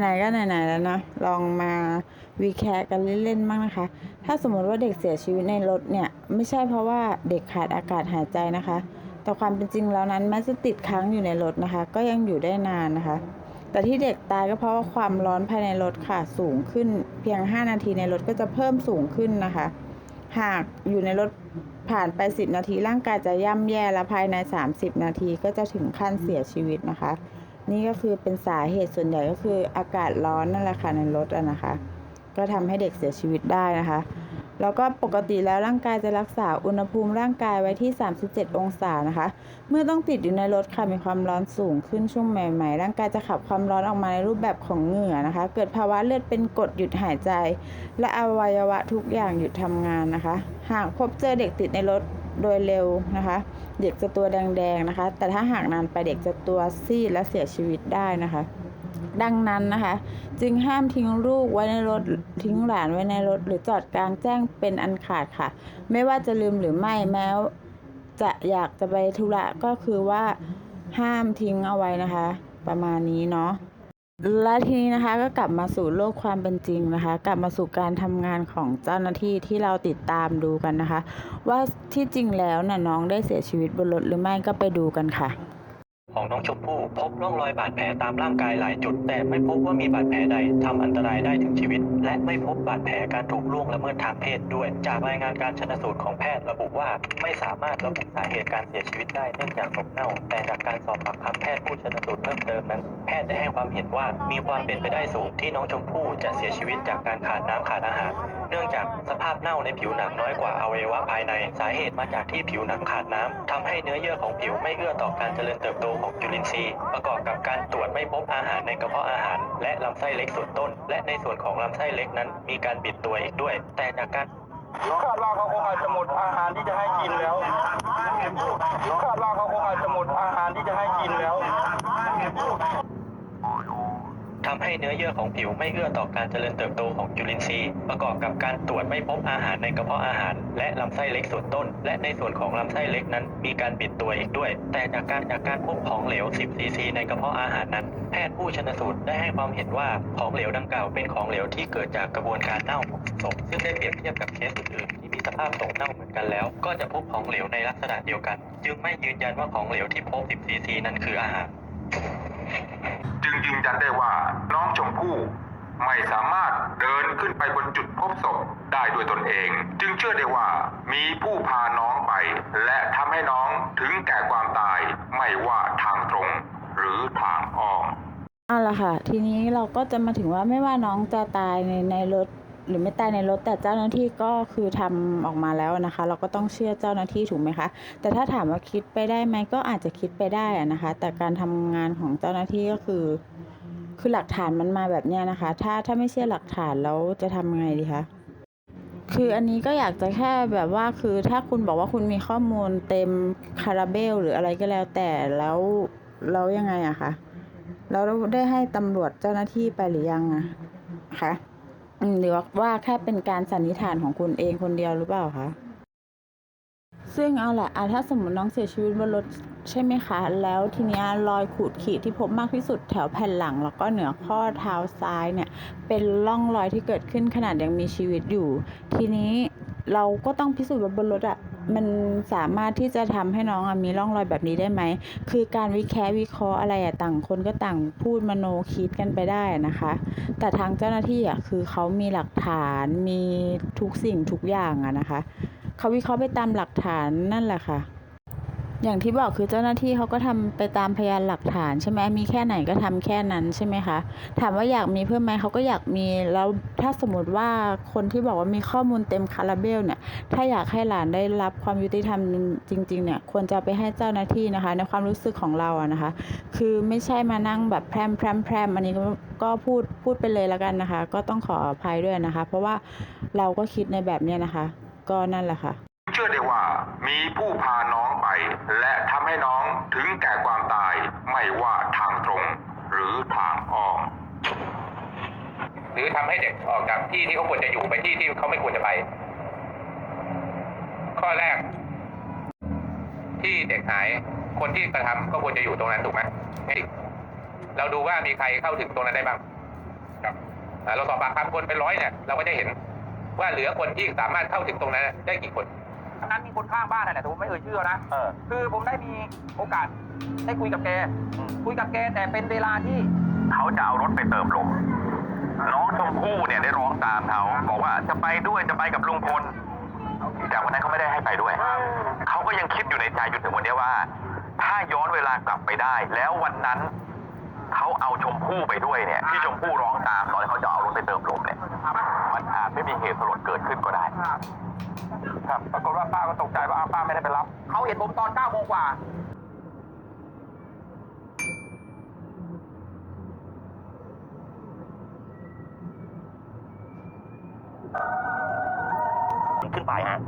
ไหนๆก็ไหนๆแล้วนะ ลองมาวีแคสกันเล่นๆบ้างนะคะ ถ้าสมมติว่าเด็กเสียชีวิตในรถเนี่ย ไม่ใช่เพราะว่าเด็กขาดอากาศหายใจนะคะ แต่ความเป็นจริงแล้วนั้นแม้จะติดค้างอยู่ในรถนะคะ ก็ยังอยู่ได้นานนะคะ แต่ที่เด็กตายก็เพราะว่าความร้อนภายในรถค่ะสูงขึ้น เพียง 5 นาทีในรถก็จะเพิ่มสูงขึ้นนะคะ หากอยู่ในรถผ่านไป 10 นาทีร่างกายจะย่ำแย่และภายใน 30 นาทีก็จะถึงขั้นเสียชีวิตนะคะ นี่ก็คือเป็นสาเหตุส่วนใหญ่ก็คืออากาศร้อนนั่นแหละค่ะในรถอะนะคะ ก็ทำให้เด็กเสียชีวิตได้นะคะ แล้วก็ปกติแล้วร่างกายจะรักษาอุณหภูมิร่างกายไว้ที่ 37 องศานะคะ เมื่อต้องติดอยู่ในรถค่ะมีความร้อนสูงขึ้นช่วงใหม่ๆ ร่างกายจะขับความร้อนออกมาในรูปแบบของเหงื่อนะคะ เกิดภาวะเลือดเป็นกรดหยุดหายใจ และอวัยวะทุกอย่างหยุดทำงานนะคะ หากพบเจอเด็กติดในรถโดยเร็วนะคะ เด็กจะตัวแดงๆนะคะ แต่ถ้าหากนานไปเด็กจะตัวซีดและเสียชีวิตได้นะคะ ดังนั้นนะคะ จึงห้ามทิ้งลูกไว้ในรถทิ้งหลานไว้ในรถ หรือจอดกลางแจ้งเป็นอันขาดค่ะ ไม่ว่าจะลืมหรือไม่แม้จะอยากจะไปธุระก็คือว่าห้ามทิ้งเอาไว้นะคะ ประมาณนี้เนาะ และทีนี้นะคะก็กลับมาสู่โลกความเป็นจริงนะคะ กลับมาสู่การทำงานของเจ้าหน้าที่ที่เราติดตามดูกันนะคะ ว่าที่จริงแล้วน่ะน้องได้เสียชีวิตบนรถหรือไม่ก็ไปดูกันค่ะ ของน้องชมพู่พบร่องรอยบาดแผลตามร่างกายหลายจุด แต่ไม่พบว่ามีบาดแผลใดทำอันตรายได้ถึงชีวิต และไม่พบบาดแผลการถูกล่วงละเมิดทางเพศด้วย จากรายงานการชนสูตรของแพทย์ระบุว่า ไม่สามารถระบุสาเหตุการเสียชีวิตได้เนื่องจากศพเน่า แต่จากการสอบปากคำแพทย์ผู้ชนสูตรเพิ่มเติมนั้น แพทย์ได้ให้ความเห็นว่ามีความเป็นไปได้สูงที่น้องชมพู่จะเสียชีวิตจากการขาดน้ำขาดอาหาร เนื่องจากสภาพเน่าในผิวหนังน้อยกว่าอวัยวะภายใน สาเหตุมาจากที่ผิวหนังขาดน้ำทำให้เนื้อเยื่อของผิวไม่เอื้อต่อการเจริญเติบโตของจุลินทรีย์ ประกอบกับการตรวจไม่พบอาหารในกระเพาะอาหาร และลำไส้เล็กส่วนต้น และในส่วนของลำไส้เล็กนั้น มีการบิดตัวอีกด้วย แต่จากการคาดว่าเขาคงอาจจะหมดอาหารที่จะให้กินแล้วคาดว่าเขาคงอาจจะหมดอาหารที่จะให้กินแล้ว ทำ ให้เนื้อเยื่อของผิวไม่เอื้อต่อการเจริญเติบโตของจุลินทรีย์ ประกอบกับการตรวจไม่พบอาหารในกระเพาะอาหาร และลำไส้เล็กส่วนต้น และในส่วนของลำไส้เล็กนั้น มีการบิดตัวอีกด้วย แต่จากการจากการพบของเหลว 10 ซีซีในกระเพาะอาหารนั้น แพทย์ผู้ชนสูตรได้ให้ความเห็นว่าของเหลวดังกล่าวเป็นของเหลวที่เกิดจากกระบวนการเน่าของศพซึ่งได้เปรียบเทียบกับเคสอื่นๆที่มีสภาพศพเน่าเหมือนกันแล้ว ก็จะพบของเหลวในลักษณะเดียวกัน จึงไม่ยืนยันว่าของเหลวที่พบ 10 ซีซีนั้นคืออาหาร จึงยืนยันได้ว่าน้องชมพู่ไม่สามารถเดินขึ้นไปบนจุดพบศพได้ด้วยตนเอง จึงเชื่อได้ว่ามีผู้พาน้องไป และทำให้น้องถึงแก่ความตายไม่ว่าทางตรงหรือทางอ้อมเอาละค่ะ ทีนี้เราก็จะมาถึงว่าไม่ว่าน้องจะตายในในรถ หรือไม่ตายในรถแต่เจ้าหน้าที่ก็คือทำออกมาแล้วนะคะ เราก็ต้องเชื่อเจ้าหน้าที่ถูกไหมคะ แต่ถ้าถามว่าคิดไปได้ไหมก็อาจจะคิดไปได้นะคะ แต่การทำงานของเจ้าหน้าที่ก็คือ คือหลักฐานมันมาแบบนี้นะคะ ถ้าถ้าไม่เชื่อหลักฐานแล้วจะทำไงดีคะคืออันนี้ก็อยากจะแค่แบบว่าคือถ้าคุณบอกว่าคุณมีข้อมูลเต็มคาราเบลหรืออะไรก็แล้วแต่แล้วแล้วยังไงอะคะแล้วได้ให้ตำรวจเจ้าหน้าที่ไปหรือยังอะคะ หรือว่าแค่เป็นการสันนิษฐานของคุณเองคนเดียวหรือเปล่าคะซึ่งเอาแหละอะถ้าสมมติน้องเสียชีวิตบนรถใช่ไหมคะ แล้วทีนี้รอยขูดขีดที่พบมากที่สุดแถวแผ่นหลัง แล้วก็เหนือข้อเท้าซ้ายเนี่ย เป็นร่องรอยที่เกิดขึ้นขนาดยังมีชีวิตอยู่ ทีนี้เราก็ต้องพิสูจน์ว่าบนรถอะ มันสามารถที่จะทำให้น้องอมีร่องรอยแบบนี้ได้ไหม คือการวิแควิเคราะห์อะไรอะต่างคนก็ต่างพูดมโนคิดกันไปได้นะคะ แต่ทางเจ้าหน้าที่อะคือเขามีหลักฐานมีทุกสิ่งทุกอย่างอะนะคะ เขาวิเคราะห์ไปตามหลักฐานนั่นแหละค่ะ อย่างที่บอกคือเจ้าหน้าที่เขาก็ทำไปตามพยานหลักฐานใช่ไหมมีแค่ไหนก็ทำแค่นั้นใช่ไหมคะถามว่าอยากมีเพิ่มไหมเขาก็อยากมีแล้วถ้าสมมติว่าคนที่บอกว่ามีข้อมูลเต็มคาราเบลเนี่ยถ้าอยากให้หลานได้รับความยุติธรรมจริงๆเนี่ยควรจะไปให้เจ้าหน้าที่นะคะ ในความรู้สึกของเราอะนะคะ คือไม่ใช่มานั่งแบบแพรมแพรมแพรมอันนี้ก็ก็พูดพูดไปเลยแล้วกันนะคะ ก็ต้องขออภัยด้วยนะคะ เพราะว่าเราก็คิดในแบบเนี้ยนะคะ ก็นั่นแหละค่ะ เชื่อได้ว่ามีผู้พาน้องไป และทำให้น้องถึงแก่ความตาย ไม่ว่าทางตรง หรือทางอ้อม หรือทำ ให้เด็กออกจากที่ที่เขาควรจะอยู่ไปที่ที่เขาไม่ควรจะไป ข้อแรก ที่เด็กหาย คนที่กระทำก็ควรจะอยู่ตรงนั้นถูกไหมไม่เราดูว่ามีใครเข้าถึงตรงนั้นได้บ้างครับอ่าเราสอบปากคำคนเป็นร้อยเนี่ยเราก็จะเห็นว่าเหลือคนที่สามารถเข้าถึงตรงนั้นได้กี่คนนั้นมีคนข้างบ้านนั่นแหละแต่ผมไม่เอ่ยชื่อนะเออคือผมได้มีโอกาสได้คุยกับแก คุยกับแกแต่เป็นเวลาที่เขาจะเอารถไปเติมลม น้องชมพู่เนี่ยได้ร้องตามเขาบอกว่าจะไปด้วยจะไปกับลุงพลแต่วันนั้นเขาไม่ได้ให้ไปด้วย เขาก็ยังคิดอยู่ในใจจนถึงวันนี้ว่า ถ้าย้อนเวลากลับไปได้ แล้ววันนั้นเขาเอาชมพู่ไปด้วยเนี่ยที่ชมพู่ร้องตามตอนที่เขาจะเอารถไปเติมลมเนี่ยมันอาจไม่มีเหตุสลดเกิดขึ้นก็ได้ ครับปรากฏว่าป้าก็ตกใจว่าอ้าวป้าไม่ได้ไปรับ เขาเห็นผมตอน9โมงกว่า ขึ้นไปฮะ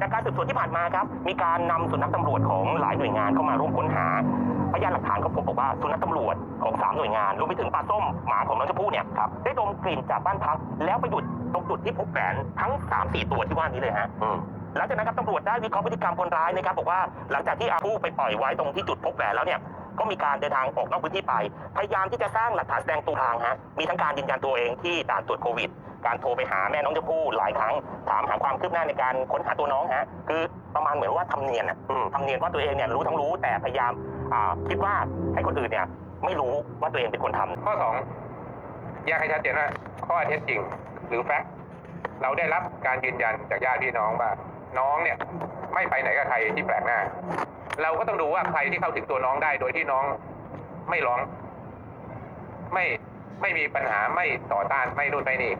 จากการสืบสวนที่ผ่านมาครับ มีการนำสุนัขตำรวจของหลายหน่วยงานเข้ามาร่วมค้นหา พยานหลักฐานก็พบบอกว่าสุนัขตำรวจของสามหน่วยงานรวมไปถึงปลาส้มหมาของน้องชมพู่เนี่ยครับได้ดมกลิ่นจากบ้านพัก แล้วไปหยุดตรงจุดที่พบแหวนทั้งสามสี่ตัวที่ว่านี้เลยฮะหลังจากนั้นครับตำรวจได้วิเคราะห์พฤติกรรมคนร้ายนะครับบอกว่าหลังจากที่อาผู้ไปปล่อยไว้ตรงที่จุดพบแหวนแล้วเนี่ย ก็มีการเดินทางออกนอกพื้นที่ไป พยายามที่จะสร้างหลักฐานแสดงตัวทางฮะมีทั้งการยืนยันตัวเองที่ด่านตรวจโควิด การโทรไปหาแม่น้องชมพู่หลายครั้งถามหาความคืบหน้าในการค้นหาตัวน้องฮะคือประมาณเหมือนว่าทำเนียนอะทำเนียนว่าตัวเองเนี่ยรู้ทั้งรู้แต่พยายามอ่าคิดว่าให้คนอื่นเนี่ยไม่รู้ว่าตัวเองเป็นคนทำ ข้อสองแยกให้ชัดเจนว่าข้อเท็จจริง หรือแฟกต์เราได้รับการยืนยันจากญาติพี่น้องว่าน้องเนี่ย ไม่ไปไหนกับใครที่แปลกหน้า เราก็ต้องดูว่าใครที่เข้าถึงตัวน้องได้ โดยที่น้องไม่ร้อง ไม่ไม่มีปัญหาไม่ต่อต้านไม่นู่นไม่นี่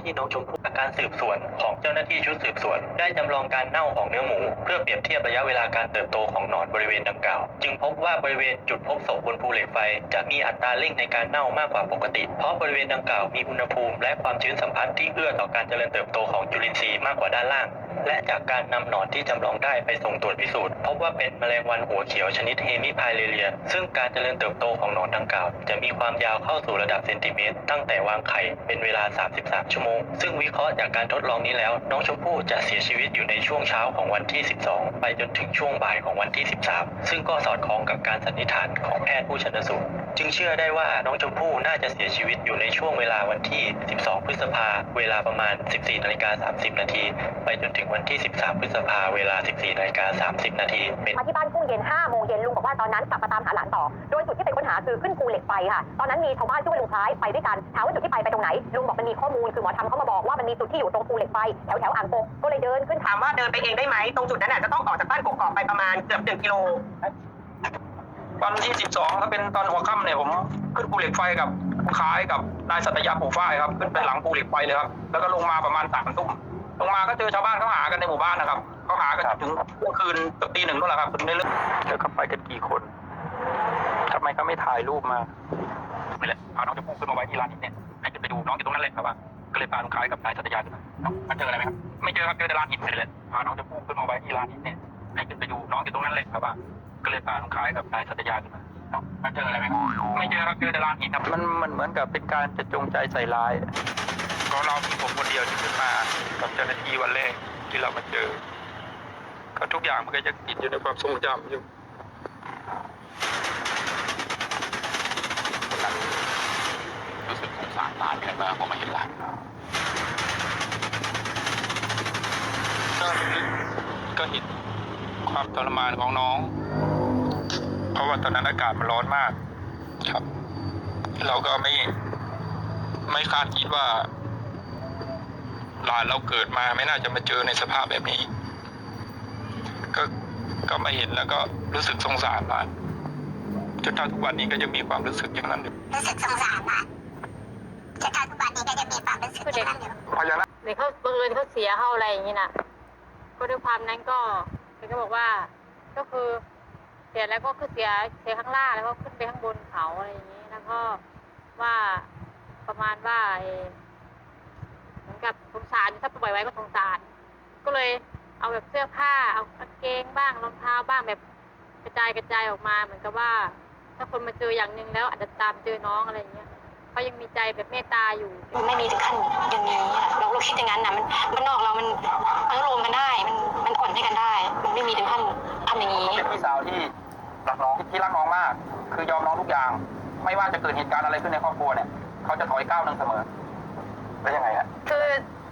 ที่น้องชมพู่ การสืบสวนของเจ้าหน้าที่ชุดสืบสวน ได้จำลองการเน่าของเนื้อหมู เพื่อเปรียบเทียบระยะเวลาการเติบโตของหนอนบริเวณดังกล่าว จึงพบว่าบริเวณจุดพบศพบนภูเหล็กไฟ จะมีอัตราเร่งในการเน่ามากกว่าปกติ เพราะบริเวณดังกล่าวมีอุณหภูมิและความชื้นสัมพัทธ์ที่เอื้อต่อการเจริญเติบโตของจุลินทรีย์มากกว่าด้านล่าง และจากการนำหนอนที่จำลองได้ไปส่งตรวจพิสูจน์พบว่าเป็นแมลงวันหัวเขียวชนิดเฮมิพายเเลีย ซึ่งการเจริญเติบโตของหนอนดังกล่าว จะมีความยาวเข้าสู่ระดับเซนติเมตร ตั้งแต่วางไข่เป็นเวลา 33 ชั่วโมง ซึ่งวิเคราะห์จากการทดลองนี้แล้ว น้องชมพู่จะเสียชีวิตอยู่ในช่วงเช้าของวันที่ 12 ไปจนถึงช่วงบ่ายของวันที่ 13 ซึ่งก็สอดคล้องกับการสันนิษฐานของแพทย์ผู้ชันสูตรจึงเชื่อได้ว่าน้องชมพู่น่าจะเสียชีวิตอยู่ในช่วงเวลาวันที่ 12 พฤษภาเวลาประมาณ 14นาฬิกา30 นาทีไปจนถึงวันที่ 13 พฤษภาเวลา 14นาฬิกา30 นาทีเป็นมาที่บ้านช่วงเย็น5โมงเย็นลุงบอกว่าตอนนั้นกลับมาตามหาหลานต่อ โดยจุดที่ไปค้นหาคือขึ้นภูเหล็กไฟค่ะ ตอนนั้นมีชาวบ้านชื่อว่าลุงคล้ายไปด้วยกันถามว่าจุดที่ไปไปตรงไหนลุงบอกมันมีข้อมูลคือหมอทำเขามาบอกว่ามันมีจุดที่อยู่ตรงภูเหล็กไฟแถวแถวอ่างกกก็เลยเดินขึ้นถามว่าเดินไปเองได้ไหมตรงจุดนั้นน่ะจะต้องออกจากบ้านกกอกไปประมาณเกือบหนึ่งกิโลวันที่12ถ้าเป็นตอนหัวค่ำเนี่ยผมขึ้นภูเหล็กไฟกับผู้ค้ายกับนายสัตยาปู่ฝ้ายครับ ขึ้นไปหลังภูเหล็กไฟเลยครับ แล้วก็ลงมาประมาณสามทุ่มลงมาก็เจอชาวบ้านเขาหากันในหมู่บ้านนะครับเขาหากันถึงเที่ยงคืนเกือบตีหนึ่งนู่นแหละครับถึงได้เลิกเจอเขาไปกันกี่คนทำไมเขาไม่ถ่ายรูปมาไม่แหละพาน้องจะพูดขึ้นมาไว้ที่ร้านนี้เนี่ยให้ขึ้นไปดูน้องอยู่ตรงนั้นแหละครับว่า ก็เลยพาลุงคล้ายกับนายสัตยาขึ้นมามาเจออะไรไหมครับ ไม่เจอครับเจอแต่ร้านหินนี่แหละพาน้องจะพูดขึ้นมาไว้ที่ร้านนี้เนี่ยให้ขึ้นไปดูน้องอยู่ตรงนั้นแหละครับว่าก็เลยพาลุงคล้ายกับนายสัตยาขึ้นมามาเจออะไรไหมไม่เจอครับเจอแต่ร้านหินครับมันมันเหมือนกับเป็นการจะจงใจใส่ร้ายก็เรามีผมคนเดียวที่ขึ้นมากับเจ้าหน้าที่วันแรกที่เรามาเจอ ก็ทุกอย่างมันก็จะติดอยู่ในความทรงจำอยู่ รู้ สึกสงสารหลานแค่เมื่อพอมาเห็นหลานก็ก็เห็นความทรมานของน้อง เพราะว่าตอนนั้นอากาศมันร้อนมาก ครับ เราก็ไม่ ไม่คาดคิดว่า หลานเราเกิดมาไม่น่าจะมาเจอในสภาพแบบนี้ ก็ก็มาเห็นแล้วก็รู้สึกสงสารหลานจนเท่าทุกวันนี้ก็ยังมีความรู้สึกอย่างนั้นอยู่รู้สึกสงสารนะจะการทุกวันนี้ก็จะมีความรู้สึกอย่างนั้นอยู่พญานเขาบังเอิญเขาเสียเขาอะไรอย่างนี้นะก็ด้วยความนั้นก็แกก็บอกว่า ก็คือเสียแล้วก็คือเสียเสียข้างล่างแล้วก็ขึ้นไปข้างบนเขาอะไรอย่างนี้แล้วก็ว่าประมาณว่าไอเหมือนอนกับสงสารถ้าปล่อยไว้ก็สงสาร ก็เลยเอาแบบเสื้อผ้าเอากางเกงบ้างรองเท้าบ้างแบบกระจายกระจายออกมาเหมือนกับว่า ถ้าคนมาเจออย่างหนึ่งแล้วอาจจะตามเจอน้องอะไรอย่างเงี้ย เขายังมีใจแบบเมตตาอยู่ มันไม่มีถึงขั้นอย่างนี้อะเราเราคิดอย่างนั้นนะมันมันนอกเรามันอนุโลมกันได้ มันมันอ่อนให้กันได้ มันไม่มีถึงขั้นทำอย่างนี้ เป็นพี่สาวที่รักน้องที่รักน้องมาก คือยอมน้องทุกอย่าง ไม่ว่าจะเกิดเหตุการณ์อะไรขึ้นในครอบครัวเนี่ยเขาจะถอยก้าวหนึ่งเสมอแล้วยังไงฮะคือ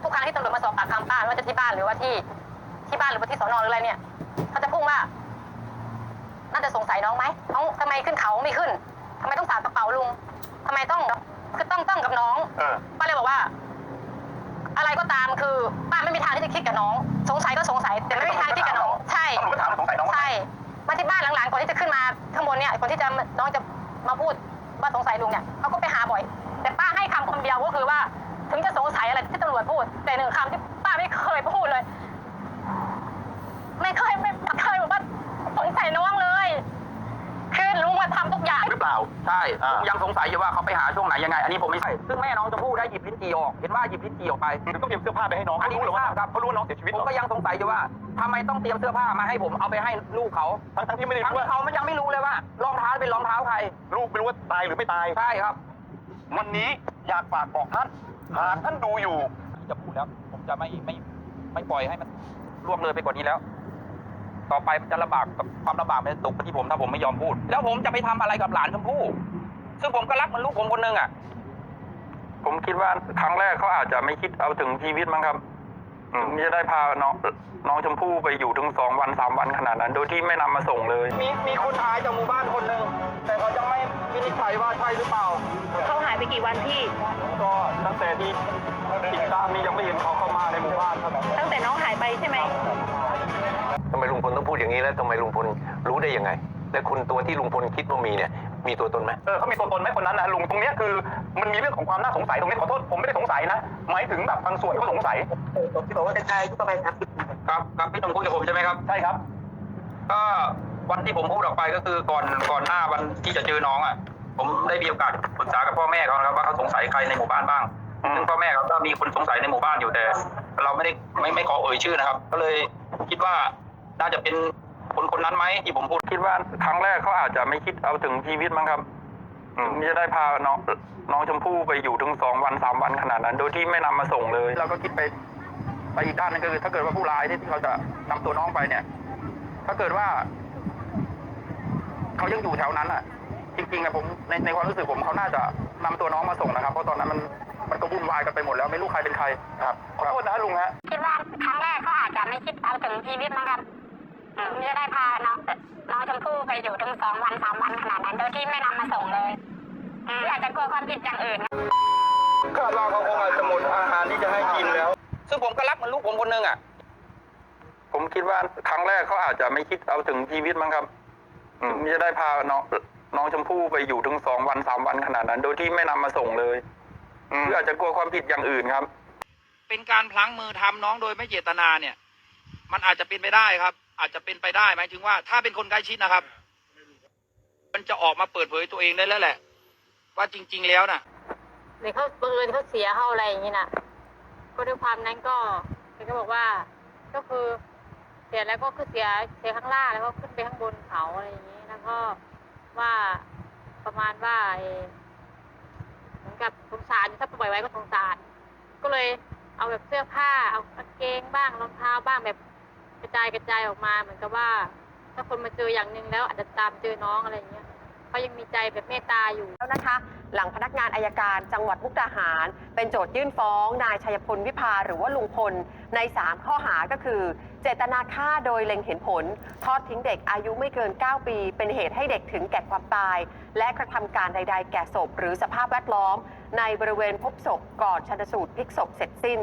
ทุกครั้งที่ตำรวจมาสอบปากคำป้าไม่ว่าจะที่บ้านหรือว่าที่ที่บ้านหรือว่าที่สอนอหรืออะไรเนี่ยเขาจะพุ่งว่าน่าจะสงสัยน้องไหมน้องทำไมขึ้นเขาไม่ขึ้นทำไมต้องสาดกระเป๋าลุงทำไมต้อง คือต้องต้องกับน้องเออ ป้าเลยบอกว่า อะไรก็ตามคือป้าไม่มีทางที่จะคิดกับน้อง สงสัยก็สงสัยแต่ไม่มีทางที่คิดกับน้องใช่ ตำรวจก็ถามว่าสงสัยน้องไหมใช่มาที่บ้านหลังๆ ก่อนที่จะขึ้นมาข้างบนเนี่ย ก่อนที่จะน้องจะมาพูดว่าสงสัยลุงเนี่ยเขาก็ไปหาบ่อย แต่ป้าให้คำคำเดียวก็คือว่า ถึงจะสงสัยอะไรที่ตำรวจพูด แต่หนึ่งคำที่ป้าไม่เคยพูดเลย ไม่เคยไม่เคยบอกว่าสงสัยน้องเลย คือลุง มาทำทุกอย่างหรือเปล่า ใช่ผมยังสงสัยอยู่ว่าเขาไปหาช่วงไหนยังไง อันนี้ผมไม่ใช่ซึ่งแม่น้องชมพู่ได้หยิบลิ้นจี่ออก เห็นว่าหยิบลิ้นจี่ออกไปต้องเตรียมเสื้อผ้าไปให้น้องอันนี้รู้หรือว่าครับเขารู้ว่าน้องเสียชีวิตผมก็ยังสงสัยอยู่ว่าทำไมต้องเตรียมเสื้อผ้ามาให้ผมเอาไปให้ลูกเขาทั้งทั้งที่ไม่ได้รู้ว่าเขามันยังไม่รู้เลยว่ารองเท้าเป็นรองเท้าใคร ลูกไม่รู้ว่าตายหรือไม่ตาย ใช่ครับ วันนี้อยากฝากบอกท่านหากท่านดูอยู่ จะพูดแล้ว ผมจะไม่ไม่ไม่ปล่อยให้มันล่วงเลยไปกว่านี้แล้ว ต่อไปมันจะลำบากกับความลำบากมันจะตกไปที่ผมถ้าผมไม่ยอมพูด แล้วผมจะไปทำอะไรกับหลานชมพู่ซึ่งผมก็รักเหมันลูกผมคนหนึงอะ ผมคิดว่าครั้งแรกเขาอาจจะไม่คิดเอาถึงชีวิตมั้งครับถึงจะได้พาน้องน้องชมพู่ไปอยู่ถึงสองวันสามวันขนาดนั้น โดยที่ไม่นำมาส่งเลย มีมีคนหายจากหมู่บ้านคนหนึ่งแต่เขายังไม่วินิจฉัยว่าใช่หรือเปล่า เขาหายไปกี่วันพี่ ก็ตั้งแต่ที่ติดตามนี้ยังไม่เห็นเขาเข้ามาในหมู่บ้านครับตั้งแต่น้อง ทำไมลุงพลต้องพูดอย่างนี้แล้วทำไมลุงพลรู้ได้ยังไง และคนตัวที่ลุงพลคิดว่ามีเนี่ย มีตัวตนไหมเออเขามีตัวตนไหมคนนั้นนะลุงตรงเนี้ยคือมันมีเรื่องของความน่าสงสัยตรงนี้ขอโทษผมไม่ได้สงสัยนะหมายถึงแบบบางส่วนเขาสงสัยที่บอกว่าเป็นชายที่ประมาณสามสิบครับครับพี่ต้องคุยกับผมใช่ไหมครับใช่ครับก็วันที่ผมพูดออกไปก็คือก่อนก่อนหน้าวันที่จะเจอน้องอะ ผมได้มีโอกาสปรึกษากับพ่อแม่เขานะครับว่าเขาสงสัยใครในหมู่บ้านบ้างซึ่งพ่อแม่เขาก็มีคนสงสัยในหมู่บ้านอยู่แต่ เราไม่ได้ไม่ไม่ขอเอ่ยชื่อนะครับ ก็เลยคิดว่า น่าจะเป็นคนคนนั้นไหมที่ผมพูดคิดว่าครั้งแรกเขาอาจจะไม่คิดเอาถึงชีวิตมั้งครับถึงจะได้พาน้องน้องชมพู่ไปอยู่ถึงสองวันสามวันขนาดนั้น โดยที่ไม่นำมาส่งเลยเราก็คิดไปไปอีกด้านหนึงก็คือ ถ้าเกิดว่าผู้ร้ายที่เขาจะนำตัวน้องไปเนี่ย ถ้าเกิดว่า เขายังอยู่แถวนั้นอะ จริงๆนะผมในในความรู้สึกผมเขาน่าจะนำตัวน้องมาส่งนะครับ เพราะตอนนั้นมันมันก็วุ่นวายกันไปหมดแล้วไม่รู้ใครเป็นใครครับขอโทษนะลุงฮะคิดว่าครั้งแรกเขาอาจจะไม่คิดเอาถึงชีวิตมั้งครับอืม จะได้พาน้องน้องชมพู่ไปอยู่ถึงสองวันสามวันขนาดนั้น โดยที่ไม่นำมาส่งเลยอืมอาจจะกลัวความผิดอย่างอื่นคาดว่าเขาคงอาจจะหมดอาหารที่จะให้กินแล้ว ซึ่งผมก็รักเหมันลูกผมคนหนึงอะ ผมคิดว่าครั้งแรกเขาอาจจะไม่คิดเอาถึงชีวิตมั้งครับถึงจะได้พาน้องน้องชมพู่ไปอยู่ถึงสองวันสามวันขนาดนั้น โดยที่ไม่นำมาส่งเลยหรืออาจจะกลัวความผิดอย่างอื่นครับ เป็นการพลั้งมือทำน้องโดยไม่เจตนาเนี่ย มันอาจจะเป็นไปได้ครับ อาจจะเป็นไปได้หมายถึงว่าถ้าเป็นคนใกล้ชิดนะครับ มันจะออกมาเปิดเผยตัวเองได้แล้วแหละ ว่าจริง ๆ แล้วน่ะหรือเขาบังเอิญเขาเสียเขาอะไรอย่างนี้น่ะ ก็ด้วยความนั้นก็แกก็บอกว่า ก็คือเสียแล้วก็คือเสียเสียข้างล่างแล้วก็ขึ้นไปข้างบนเขาอะไรอย่างนี้แล้วก็ว่าประมาณว่าเอ่อเหมือนกับสงสารถ้าปล่อยไว้ก็สงสาร ก็เลยเอาแบบเสื้อผ้าเอากางเกงบ้างรองเท้าบ้างแบบ กระจายกระจายออกมาเหมือนกับว่า ถ้าคนมาเจออย่างหนึ่งแล้วอาจจะตามเจอน้องอะไรอย่างเงี้ยเขายังมีใจแบบเมตตาอยู่แล้วนะคะ หลังพนักงานอายการจังหวัดมุกดาหาร เป็นโจทยื่นฟ้องนายชัยพลวิภาหรือว่าลุงพลใน 3 ข้อหาก็คือ เจตนาฆ่าโดยเล็งเห็นผล ทอดทิ้งเด็กอายุไม่เกิน 9 ปี เป็นเหตุให้เด็กถึงแก่ความตาย และกระทำการใด ๆ แก่ศพ หรือสภาพแวดล้อม ในบริเวณพบศพก่อนชันสูตรพลิกศพเสร็จสิ้น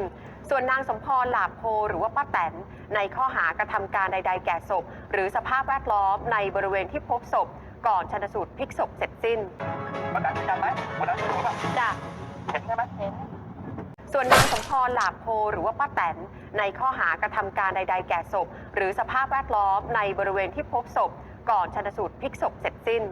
ส่วนนางสมพรหลาบโพหรือว่าป้าแตน ในข้อหากระทำการใด ๆ แก่ศพ หรือสภาพแวดล้อมในบริเวณที่พบศพ ก่อนชันสูตรพลิกศพเสร็จสิ้นประกาศยืนยันไหมวันนั้นรู้ป่ะจ้ะเห็นใช่ไหมเห็นส่วนนางสมพรหลาบโพหรือว่าป้าแตนในข้อหากระทำการใด ๆ แก่ศพ หรือสภาพแวดล้อมในบริเวณที่พบศพ ก่อนชันสูตรพลิกศพเสร็จสิ้น